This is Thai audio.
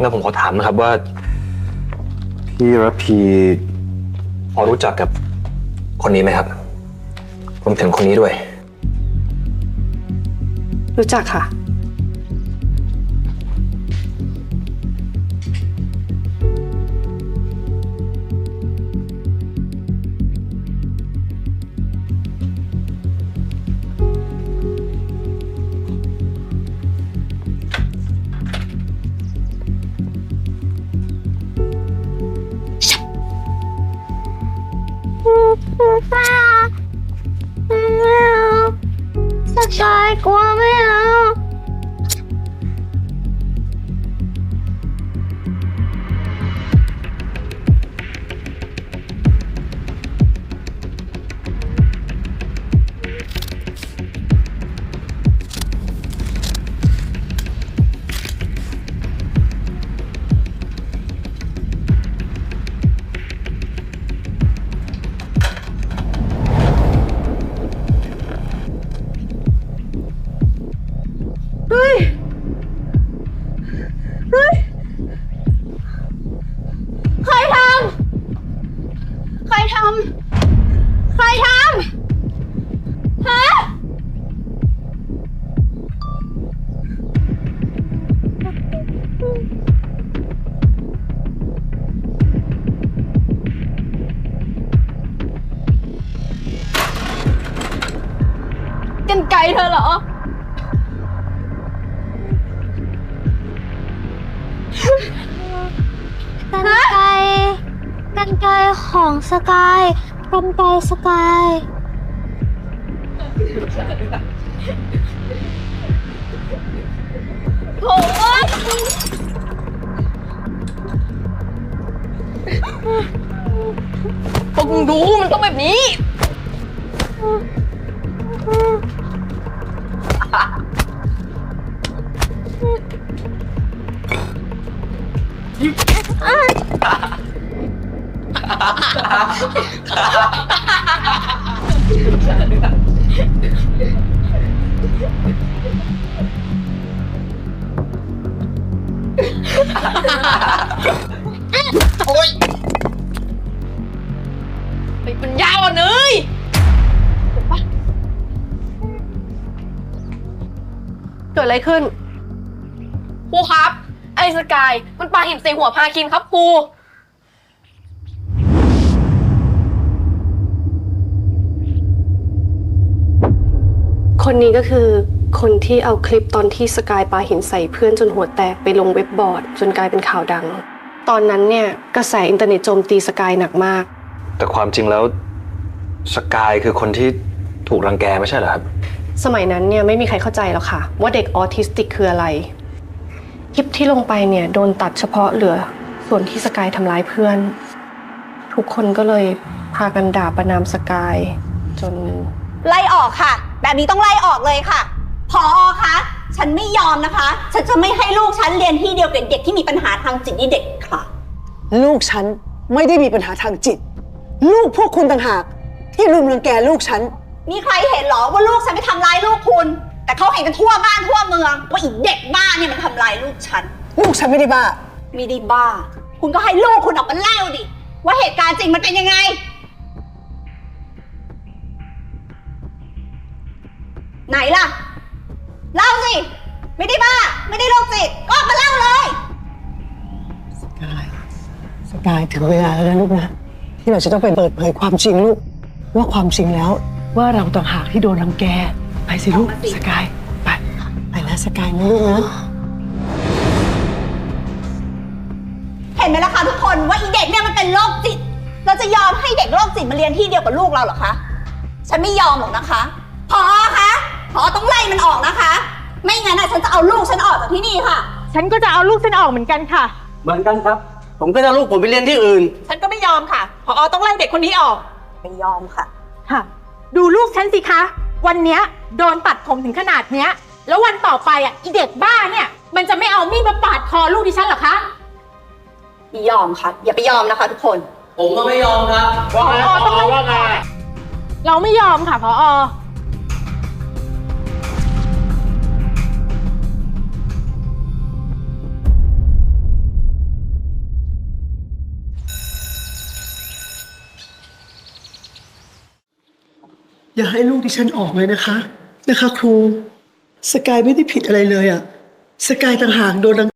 งั้นผมขอถามนะครับว่า พี่ระพีพอรู้จักกับคนนี้ไหมครับรวมถึงคนนี้ด้วย รู้จักค่ะ สก รทำใครทำฮะกันไกลเธอเหรอกันไกันไกลของสกายกันไกลสกายโถ่เอ้ยพวกมึงดูมันต้องแบบนี้ โอ๊ยไปปัญญาอ่อนเลยเกิดอะไรขึ้นครูครับ ไอ้สกาย มันปาหินใส่หัวพาคินครับครู คนนี้ก็คือคนที่เอาคลิปตอนที่สกายปาหินใส่เพื่อนจนหัวแตกไปลงเว็บบอร์ด จนกลายเป็นข่าวดัง ตอนนั้นเนี่ยกระแสอินเทอร์เน็ตโจมตีสกายหนักมาก แต่ความจริงแล้วสกายคือคนที่ถูกรังแกไม่ใช่เหรอครับ สมัยนั้นเนี่ยไม่มีใครเข้าใจหรอกค่ะ ว่าเด็กออทิสติกคืออะไร คลิปที่ลงไปเนี่ยโดนตัดเฉพาะเหลือ ส่วนที่สกายทำร้ายเพื่อน ทุกคนก็เลยพากันด่าประนามสกายจนไล่ออกค่ะ แบบนี้ต้องไล่ออกเลยค่ะ พอคะ ฉันไม่ยอมนะคะ ฉันจะไม่ให้ลูกฉันเรียนที่เดียวกับเด็กที่มีปัญหาทางจิตนี่เด็กค่ะ ลูกฉันไม่ได้มีปัญหาทางจิต ลูกพวกคุณต่างหาก ที่รุมรังแกลูกฉัน มีใครเห็นเหรอว่าลูกฉันไปทำร้ายลูกคุณ แต่เขาเห็นกันทั่วบ้านทั่วเมืองว่าอีกเด็กบ้าเนี่ยมันทำร้ายลูกฉัน ลูกฉันไม่ได้บ้า ไม่ได้บ้า คุณก็ให้ลูกคุณออกมาเล่าดิ ว่าเหตุการณ์จริงมันเป็นยังไง ไหนล่ะ เล่าสิ ไม่ได้บ้า ไม่ได้โรคจิตก็ออกมาเล่าเลยสกายสกายถึงเวลาแล้วนะลูกนะ ที่เราจะต้องไปเปิดเผยความจริงลูก ว่าความจริงแล้ว ว่าเราต่างหากที่โดนรังแก ไปสิลูก สกาย ไป ไปแล้วสกายนะลูกนะ เห็นไหมล่ะคะทุกคนว่าอีเด็กเนี่ยมันเป็นโรคจิต เราจะยอมให้เด็กโรคจิตมาเรียนที่เดียวกับลูกเราเหรอคะ ฉันไม่ยอมหรอกนะคะ พอคะพอต้องไล่มันออกนะคะ ไม่งั้นน่ะฉันจะเอาลูกฉันออกจากที่นี่ค่ะ ฉันก็จะเอาลูกฉันออกเหมือนกันค่ะ เหมือนกันครับ ผมก็จะเอาลูกผมไปเรียนที่อื่น ฉันก็ไม่ยอมค่ะพอต้องไล่เด็กคนนี้ออกไม่ยอมค่ะ ค่ะ ดูลูกฉันสิคะ วันเนี้ยโดนตัดผมถึงขนาดเนี้ย แล้ววันต่อไปอะอีเด็กบ้าเนี่ย มันจะไม่เอามีดมาปาดคอลูกดิฉันเหรอคะ ไม่ยอมค่ะ อย่าไปยอมนะคะ ทุกคน ผมก็ไม่ยอมครับ ว่าไงพอต้องว่าไงเราไม่ยอมค่ะพอ อย่าให้ลูกดิฉันออกเลยนะคะ นะคะ ครู สกายไม่ได้ผิดอะไรเลยอะสกายต่างหากโดนดัง